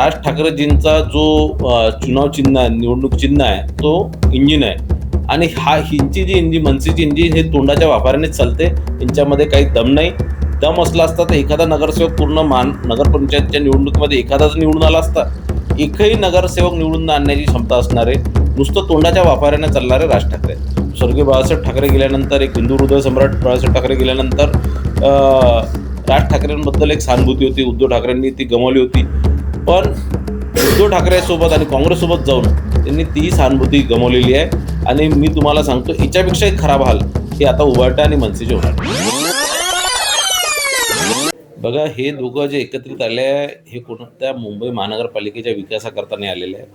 राज ठाकरेजींचा जो चुनाव चिन्ह आहे निवडणूक चिन्ह आहे तो इंजिन आहे. आणि हा हिंची जी इंजिन मनसेची इंजिन हे तोंडाच्या वापरानेच चालते. यांच्यामध्ये काही दम नाही. दम असला असता तर एखादा नगरसेवक पूर्ण मान नगरपंचायतच्या निवडणुकीमध्ये एखादाच निवडून आला असता एकही नगरसेवक निवडून आणण्याची क्षमता असणारे नुसतं तोंडाच्या वापराने चालणारे राज ठाकरे. स्वर्गीय बाळासाहेब ठाकरे गेल्यानंतर एक हिंदू हृदय सम्राट बाळासाहेब ठाकरे गेल्यानंतर राज ठाकरेंबद्दल एक सहानुभूती होती उद्धव ठाकरेंनी ती गमावली होती. पण उद्धव ठाकरेसोबत आणि काँग्रेससोबत जाऊन त्यांनी ती सहानुभूती गमवलेली आहे. आणि मी तुम्हाला सांगतो हिच्यापेक्षाही खराब हाल हे आता उभाटा आणि मनसेचे होणार बघा हे दोघं जे एकत्रित आले आहे हे कोणत्या मुंबई महानगरपालिकेच्या विकासाकरता नाही आलेले आहे.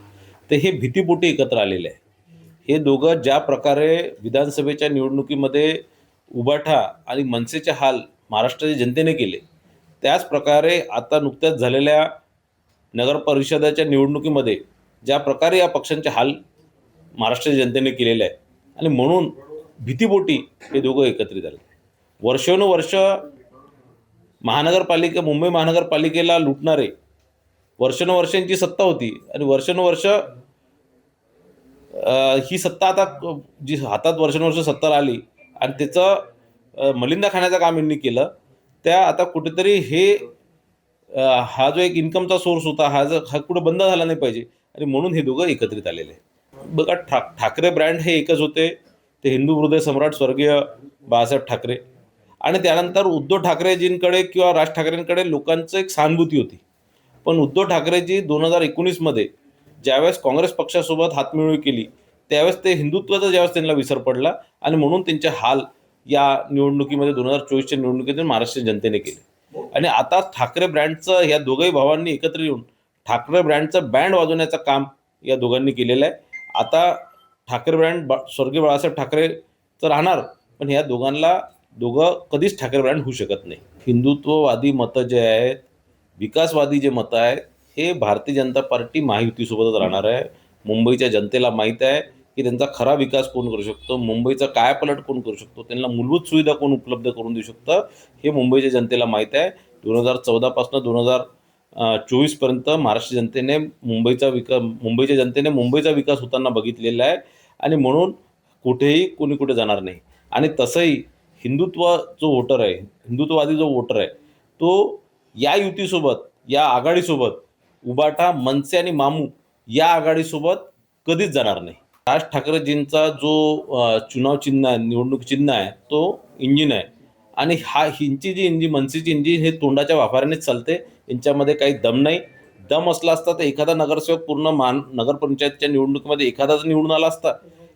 तर हे भीतीपोटी एकत्र आलेले आहे. हे दोघं ज्या प्रकारे विधानसभेच्या निवडणुकीमध्ये उबाठा आणि मनसेचे हाल महाराष्ट्राच्या जनतेने केले त्याच प्रकारे आता नुकत्याच झालेल्या नगर परिषदाच्या निवडणुकीमध्ये ज्या प्रकारे या पक्षांचे हाल महाराष्ट्राच्या जनतेने केलेले आहे आणि म्हणून भीतीपोटी हे दोघं एकत्रित आले वर्षानुवर्ष महानगरपालिका मुंबई महानगरपालिकेला लुटणारे वर्षानुवर्षांची सत्ता होती आणि वर्षानुवर्ष ही सत्ता आता जी हातात वर्षानुवर्ष सत्ता आली आणि त्याचं मलिंदा खाण्याचं काम यांनी केलं त्या आता कुठेतरी हे हा जो एक इन्कमचा सोर्स होता हा जर हा कुठं बंद झाला नाही पाहिजे. आणि म्हणून हे दोघं एकत्रित आलेले बघा ठा ठाकरे ब्रँड हे एकच होते. ते हिंदू हृदय सम्राट स्वर्गीय बाळासाहेब ठाकरे. आणि त्यानंतर उद्धव ठाकरेजींकडे किंवा राज ठाकरेंकडे लोकांचं एक सहानुभूती होती. पण उद्धव ठाकरेजी दोन हजार एकोणीसमध्ये ज्यावेळेस काँग्रेस पक्षासोबत हातमिळवणी केली त्यावेळेस ते हिंदुत्वाचा ज्यावेळेस त्यांना विसर पडला आणि म्हणून त्यांचे हाल या निवडणुकीमध्ये दोन हजार चोवीसच्या निवडणुकीत महाराष्ट्र जनतेने केले. आणि आता ठाकरे ब्रँडचं या दोघंही भावांनी एकत्र येऊन ठाकरे ब्रँडचं बँड वाजवण्याचं काम या दोघांनी केलेलं आहे. आता ठाकरे ब्रँड बा स्वर्गीय बाळासाहेब ठाकरे तर राहणार पण ह्या दोघांना दोघं कधीच ठाकरे ब्रँड होऊ शकत नाही. हिंदुत्ववादी मतं जे आहेत विकासवादी जे मतं आहे हे भारतीय जनता पार्टी महायुतीसोबतच राहणार आहे. मुंबईच्या जनतेला माहीत आहे. की त्यांचा खरा विकास कोण करू शकतो? मुंबईचा कायापलट कोण करू शकतो? त्यांना मूलभूत सुविधा कोण उपलब्ध करून देऊ शकतं? हे मुंबईच्या जनतेला माहीत आहे. दोन हजार चौदापासून दोन हजार चोवीसपर्यंत महाराष्ट्र जनतेने मुंबईचा विका मुंबईच्या जनतेने मुंबईचा विकास होताना बघितलेला आहे. आणि म्हणून कुठेही कोणी कुठे जाणार नाही. आणि तसंही हिंदुत्व जो वोटर आहे. हिंदुत्ववादी जो वोटर आहे तो या युतीसोबत या आघाडीसोबत उबाटा मनसे आणि मामू या आघाडीसोबत कधीच जाणार नाही. राज ठाकरेजींचा जो चुनाव चिन्ह आहे निवडणूक चिन्ह आहे तो इंजिन आहे. आणि हा हिंची जी इंजिन मनसेची इंजिन हे तोंडाच्या वापरानेच चालते. यांच्यामध्ये काही दम नाही. दम असला असता तर एखादा नगरसेवक पूर्ण मान नगरपंचायतच्या निवडणुकीमध्ये एखादाच निवडून आला असता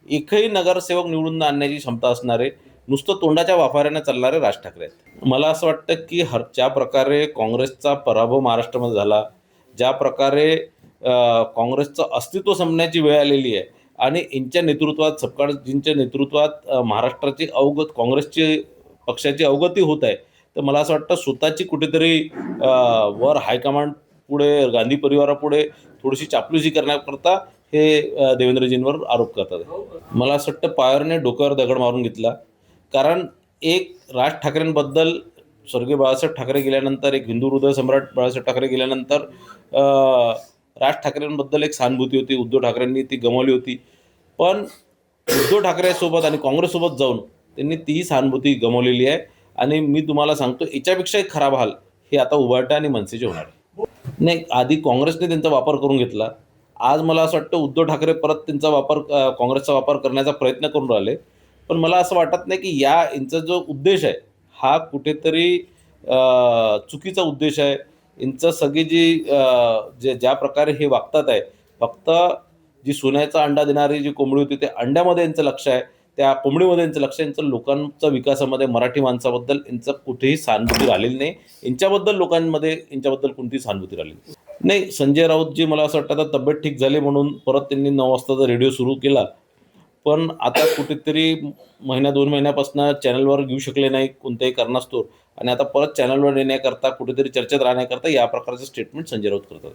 एकही नगरसेवक निवडून आणण्याची क्षमता असणारे नुसतं तोंडाच्या वापराने चालणारे राज ठाकरे आहेत. मला असं वाटतं की हर ज्या प्रकारे काँग्रेसचा पराभव महाराष्ट्रामध्ये झाला ज्या प्रकारे काँग्रेसचं अस्तित्व संपण्याची वेळ आलेली आहे आणि यांच्या नेतृत्वात सपकाळजींच्या नेतृत्वात महाराष्ट्राची अवगत काँग्रेसची पक्षाची अवगती होत आहे. तर मला असं वाटतं स्वतःची कुठेतरी वर हायकमांड पुढे गांधी परिवारापुढे थोडीशी चापलुसी करण्याकरता हे देवेंद्रजींवर आरोप करतात. मला असं वाटतं पायरने डोक्यावर दगड मारून घेतला. कारण एक राज ठाकरेंबद्दल स्वर्गीय बाळासाहेब ठाकरे गेल्यानंतर एक हिंदू हृदय सम्राट बाळासाहेब ठाकरे गेल्यानंतर राज ठाकरेंबद्दल एक सहानुभूती होती उद्धव ठाकरेंनी ती गमावली होती. पण उद्धव ठाकरेसोबत आणि काँग्रेससोबत जाऊन त्यांनी तीही सहानुभूती गमावलेली आहे. आणि मी तुम्हाला सांगतो याच्यापेक्षाही खराब हाल हे आता उभाटा आणि मनसेचे होणार आहे. नाही आधी काँग्रेसने त्यांचा वापर करून घेतला. आज मला असं वाटतं उद्धव ठाकरे परत त्यांचा वापर काँग्रेसचा वापर करण्याचा प्रयत्न करून राहिले. पण मला असं वाटत नाही की या यांचा जो उद्देश आहे हा कुठेतरी चुकीचा उद्देश आहे. यांचं सगळी जी जे ज्या प्रकारे हे वागतात आहे फक्त जी सोन्याचा अंडा देणारी जी कोंबडी होती त्या अंड्यामध्ये यांचं लक्ष आहे. त्या कोंबडीमध्ये यांचं लक्ष आहे. यांचं लोकांच्या विकासामध्ये मराठी माणसाबद्दल यांचं कुठेही सहानुभूती राहिलेली नाही. यांच्याबद्दल लोकांमध्ये यांच्याबद्दल कोणतीही सहानुभूती राहिलेली नाही. संजय राऊत जी मला असं वाटतं आता तब्येत ठीक झाली म्हणून परत त्यांनी नऊ वाजताचा रेडिओ सुरू केला पण आता कुठेतरी महिना दोन महिन्यापासून चॅनलवर घेऊ शकले नाही कोणत्याही कारणास्तव. आणि आता परत चॅनलवर येण्याकरता कुठेतरी चर्चेत राहण्याकरता या प्रकारचं स्टेटमेंट संजय राऊत करतात.